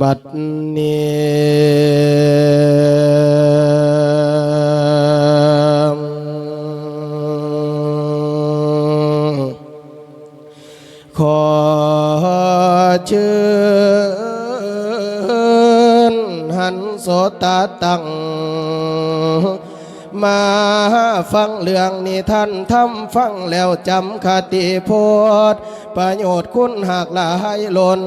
บัดนี้ขอเชิญหันโสตตัง มาฟังเรื่อง ท่านทำฟังแล้วจำคติโพดประโยชน์คุณหากหลายล้น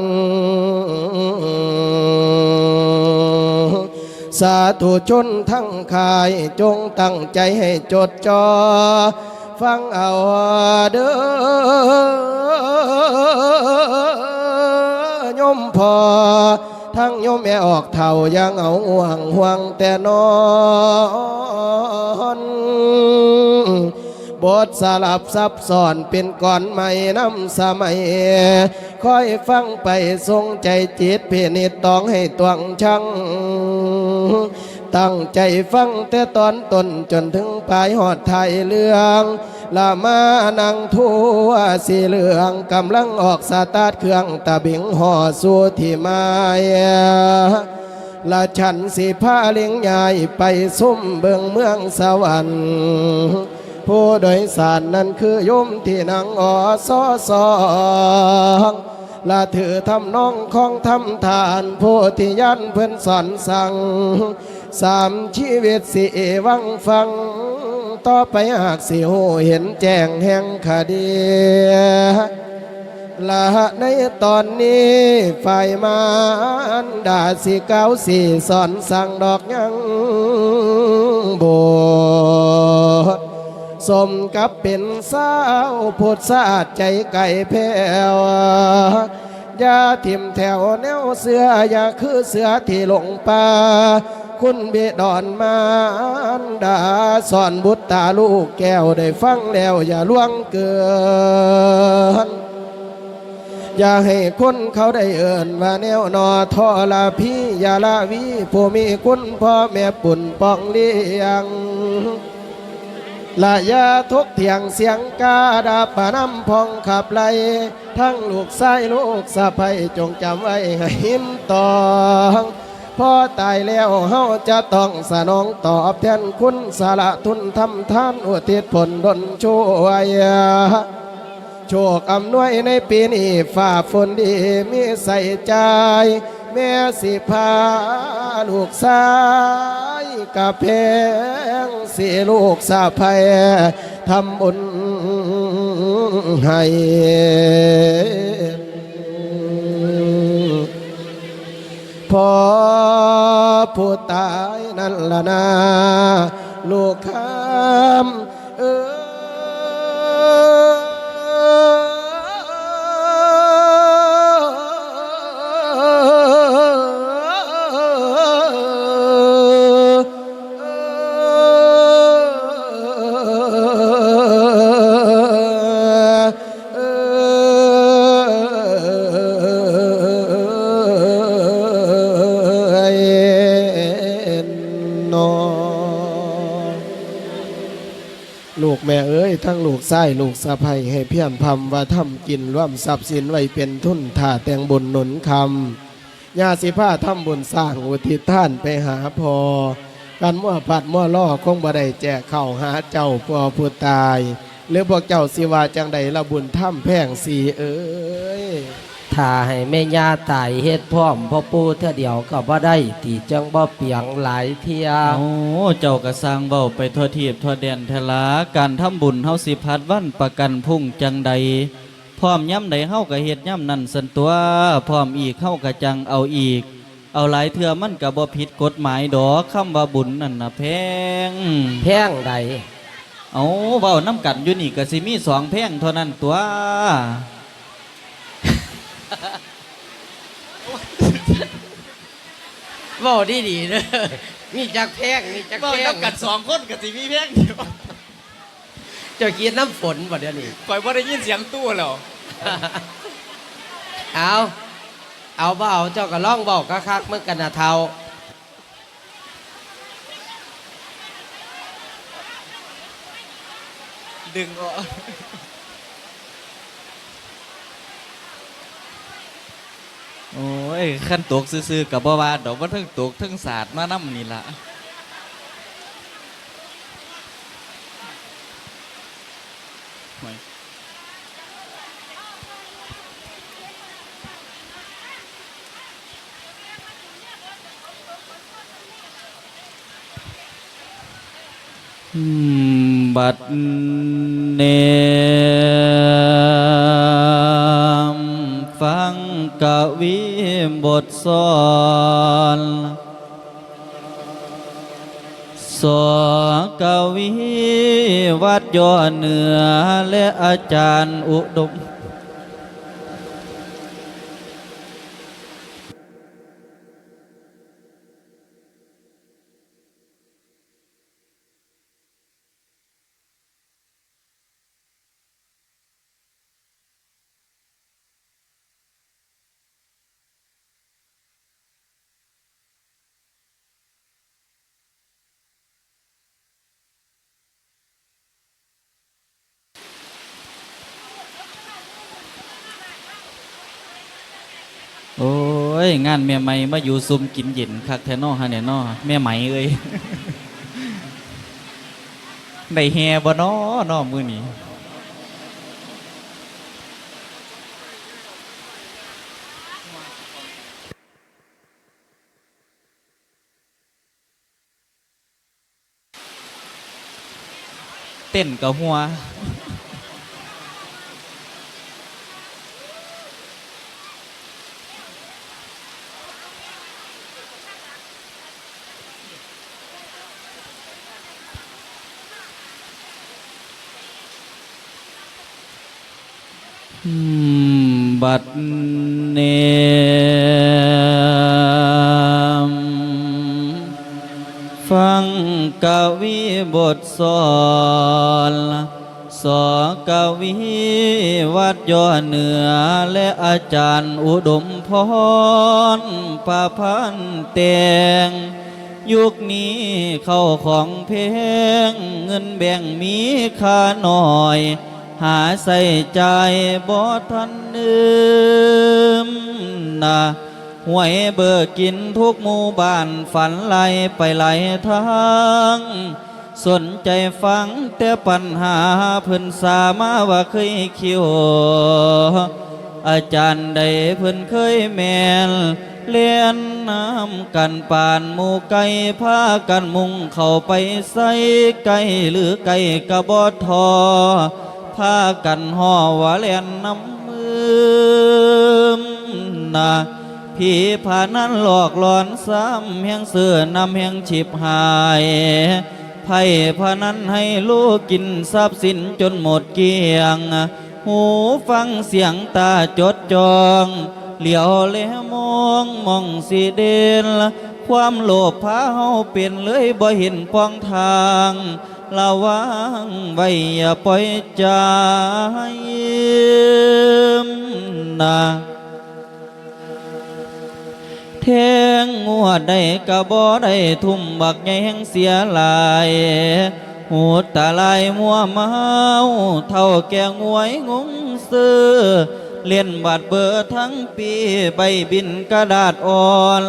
สาธุชนทั้งคายจงตั้งใจให้จดจอฟังเอาเด้อยมพอ ทั้งยมแม่ออกเท่ายังเอาห่วงห่วงแต่นอน บทสลับซับซ้อนเป็นก่อนใหม่น้ำสมัยคอยฟังไปทรงใจจิตเพนิดต้องให้ตวงชังตั้งใจฟังแต่ตอนต้นจนถึงปลายหอดไทยเรื่อง ละมานังทั่วสีเหลืองกำลังออกสตาร์ทเครื่องตะบิงห่อสู่ที่มาละฉันสิพาเลี้ยงยายไปซุ่มเบิงเมืองสวรรค์ ผู้โดยสารนั้นคือโยมที่นางอสอสองละถือทำน้องของทำทานผู้ที่ยันเพื่อนสอนสั่งสามชีวิตสิวังฟัง ต่อไปหากสิหูเห็นแจ้งแห่งคดีละในตอนนี้ฝ่ายมารดาสิเก้าสี่สอนสั่งดอกยังบด สมกับเป็นสาวพุทธาใจไก่แพ้วอย่าทิมแถวแนวเสืออย่าคือเสือที่หลงป่าคุณเบดอนมารดาสอนบุตรตาลูกแก้วได้ฟังแล้วอย่าล่วงเกิน อย่าให้คนเขาได้เอิ่นว่าแนวนอทอลาพี่อย่าลาวีผู้มีคุณพ่อแม่ปุ่นปองเลี้ยง ละยาทุกเถียงเสียงกาดาปะน้ำพองขับไลทั้งลูกไส้ลูกสะใภ้จงจำไว้ให้หิมตองพอตายแล้วเฮาจะต้องสนองตอบแทนคุณสละทุนทำทานอุทิศผลดลช่วยโชคอำนวยในปีนี้ฝ่าฝนดีมีใส่ใจ แม่สิพาลูกสายกับเพงสิลูกสะพายทำบุญให้พอผู้ตายนั่นละนาลูกคำ ไส้ลูกสะใภ้ให้เพียรพำว่าทำกินร่วมทรัพย์สินไว้เป็นทุนถ่าแต่งบุญหนุนคำยาสิผ้าทำบุญสร้างอุทิศท่านไปหาพอการมั่วผัดมั่วล่อคงบ่ได้แจกเข่าหาเจ้าพอผู้ตาย หรือพวกเจ้าสิวาจังใดละบุญถ้ำแพงสีเอ้ย ถ้าให้แม่ย่าตายเฮ็ดพร้อมพ่อปู่เท่าเดียวก็บ่ได้ตีจังบ่เปียงหลายเที่ยโอ้เจ้ากระสร้างเบ้าไปทั่วทีบทั่วแดนทลาการทำบุญเฮาสิพัดวันประกันพรุ่งจังใดพร้อมย่ำใดเฮาก็เฮ็ดย่ำนั่นสันตัวพร้อมอีกเฮาก็จังเอาอีก เอาหลายเทื่อมันก็บ่ผิดกฎหมายดอกคำว่าบุญนั่นน่ะแพงแพงใดเอาเว้าน้ำกันอยู่นี่ก็สิมีสองแพงเท่านั้นตัว เว้าดีดีๆเด้อมีจักแพงมีจักเบ้าแพงน้ำกันสองคนกับสีมีเพียงเดียวเจ้ากินน้ำฝนบ่เดี๋ยวนี้คอยว่าได้ยินเสียงตู้แล้วเอาเอาบ่เอาเจ้าก็ร้องบอกคักๆเมื่อกันนะเทาดึงออก โอ้ยขั้นตกซื่อๆกับบ่ว่าดอกว่าทั้งตกทั้งศาสตร์มานำนี่ละบัดเน งกวีบทสอนสอกวีวัดยอเหนือและอาจารย์อุดม โอ้ ยงานแม่ไหม้มาอยู่ซุมกินเย็นคักแทนอฮะเนี่ยนอแม่ไหมเอ้ยได้แฮบ่นอนอมือนี้เต้นกับหัว บัดเนมฟังกวีบทสอนสอกวีวัดยอเหนือและอาจารย์อุดมพรประพันธ์แตงยุคนี้เข้าของเพลงเงินแบ่งมีค่าหน่อย หาใส่ใจบ่ทันลืมนะหวยเบิกกินทุกหมู่บ้านฝันไหลไปไหลทางสนใจฟังแต่ปัญหาเพิ่นสามาว่าเคยคิวอาจารย์ใดเพิ่นเคยแมนเลียนน้ำกันปานหมู่ไก่พากันมุงเข้าไปใส่ไก่หรือไก่กระบอทอ พากันห่อว่าเลียนน้ำมือนะพี่พานั้นหลอกหลอนซ้ำแห่งเสือนำแห่งฉิบหายไพ่พานั้นให้ลูกกินทรัพย์สินจนหมดเกลี้ยง หูฟังเสียงตาจดจองเหลียวแลมองมองสีเด่นความโลภพาเฮาเป็นเลยบ่เห็นปองทาง ระวังไว้อย่าปล่อยใจนะแทงงัวได้กระบ่ได้ทุ่มบักใหญ่แห่งเสียหลายหูตาลายมัวเมาเท่าแก่งวยงงซื้อเลียนบาดเบอร์ทั้งปีใบบินกระดาษอ่อน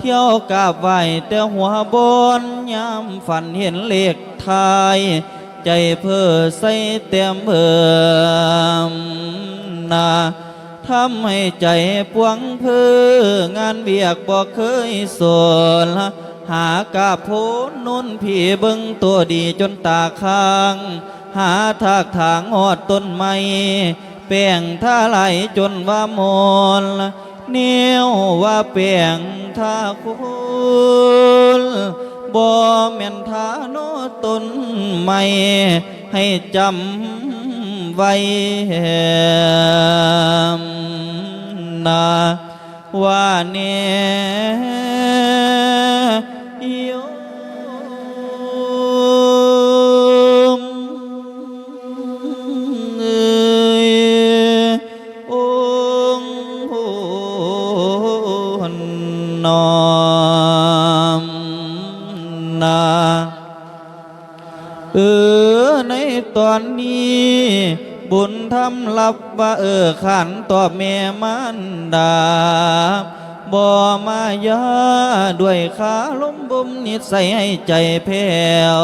เที่ยวกาบไหวแต่หัวบนยามฝันเห็นเลขไทาย ใจเพ้อใส่เต็มเบิ่มนาทำให้ใจพวงเพื่องานเบียกบอกเคยสนหากาโพนนุ่นพี่เบิงตัวดีจนตาค้าง หาทากทางหอดต้นไม้แป้งท่าไหลจนว่ามน เนียวว่าเปียงท่าคุณบ่แม่นท่าโนต้นไม่ให้จำไว้นาว่าเนี่ย อนนี้ บุญทำลับว่าเออขันต่อแม่มันดาบ่มายาด้วยขาล้มบุมนิสัยให้ใจแผ่ว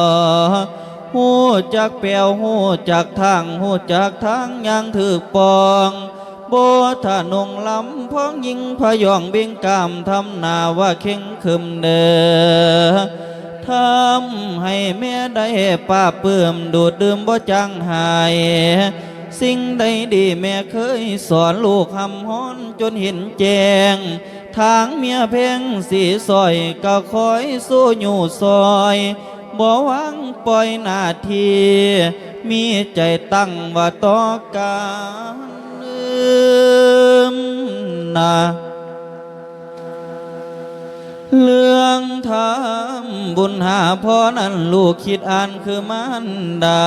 หูจักแปลวหูจักทางหูจักทางยังถือปองโบทานงลำพ้องยิงพยองเบ่งกามทำนาว่าเข่งคึมเด้อ ทำให้แม่ได้ป้าเปื่มดูดดื่มบ่จังหาย สิ่งใดดีแม่เคยสอนลูกคำฮ้อนจนเห็นแจง ทางเมียเพ่งสีซอยก็คอยสู้อยู่ซอยบ่หวังปล่อยนาที มีใจตั้งว่าต่อการนา เรื่องทำบุญหาพ่อนั้นลูกคิดอ่านคือมันดา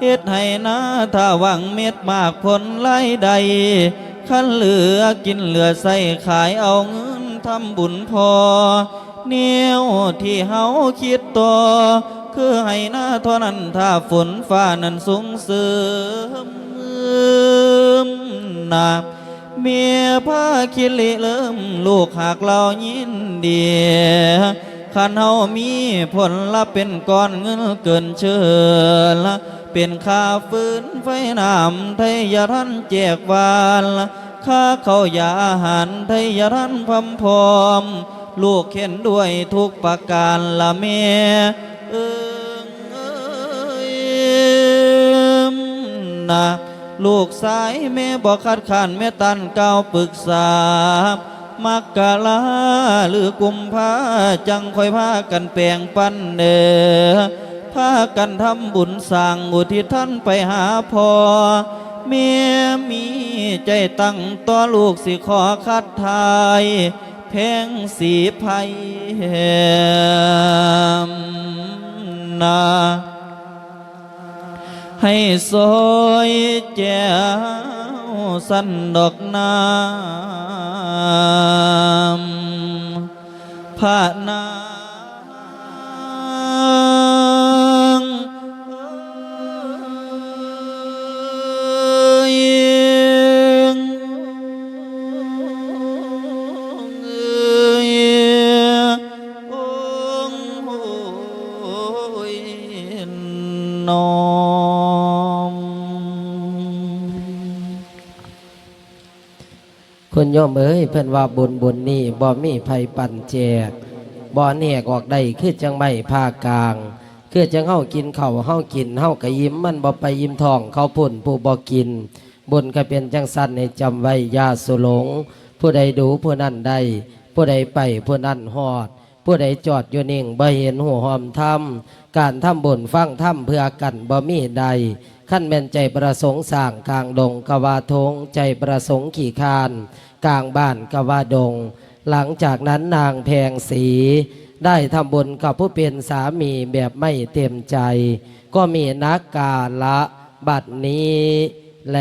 เฮ็ดให้นาถ้าหวังเม็ดมากผลไล่ใดคันเหลือกินเหลือใส่ขายเอาเงินทำบุญพอ เนียวที่เฮาคิดต่อ คือให้หน้าเท่านั้นถ้าฝนฟ้านั้นสูงเสริมนา เมียผ้าคิลิเริ่มลูกหากเรายินดีขันเฮามีผลลัพธ์เป็นก้อนเงินเกินเชิญละเป็นค่าฟื้นไฟน้ำไทยรันแจกวานละค่าเขายาอาหารไทยรันพอมพร้อม ลูกเข็นด้วยทุกประการละเมียเอิงเอ้ยนะ ลูกสายแม่บอกคัดค้านแม่ตันเก้าปรึกษา มักกะลาหรือกุมภาจังคอยพากันแปลงปั้นเนอพากันทำบุญสร้างอุทิศท่านไปหาพอเมียมีใจตั้งต่อลูกสิขอคัดทายแพงสีภัยนา ให้สอยแจ้วสั้นดอกน้ำพระนา คุณโยมเอ้ยเพิ่อนว่าบุญบุญนี่บ่มีภัยปั่นแจกบ่แนกออกได้คือจังไม่ภาคกลาง คือจังเฮากินเข้าวเฮากินเฮาก็ยิ้มมันบ่ไปยิ้มทองเขาพุ่นผู้บ่กิน บุญก็เป็นจังสันให้จำไว้ยาสุหลง ผู้ใดดูผู้นั้นได้ ผู้ใดไปผู้นั้นฮอด ผู้ใดจอดอยู่นิ่งบ่เห็นหัวหอมทำการทำบุญฟังทำเพื่อกันบ่มีใด ขั้นแม่นใจประสงค์สร้างกลางดงกวาทงใจประสงค์ขี่คานกลางบ้านกวาดง หลังจากนั้นนางแพงสี ได้ทำบุญกับผู้เป็นสามีแบบไม่เต็มใจ ก็มีนักกาละบัดนี้แล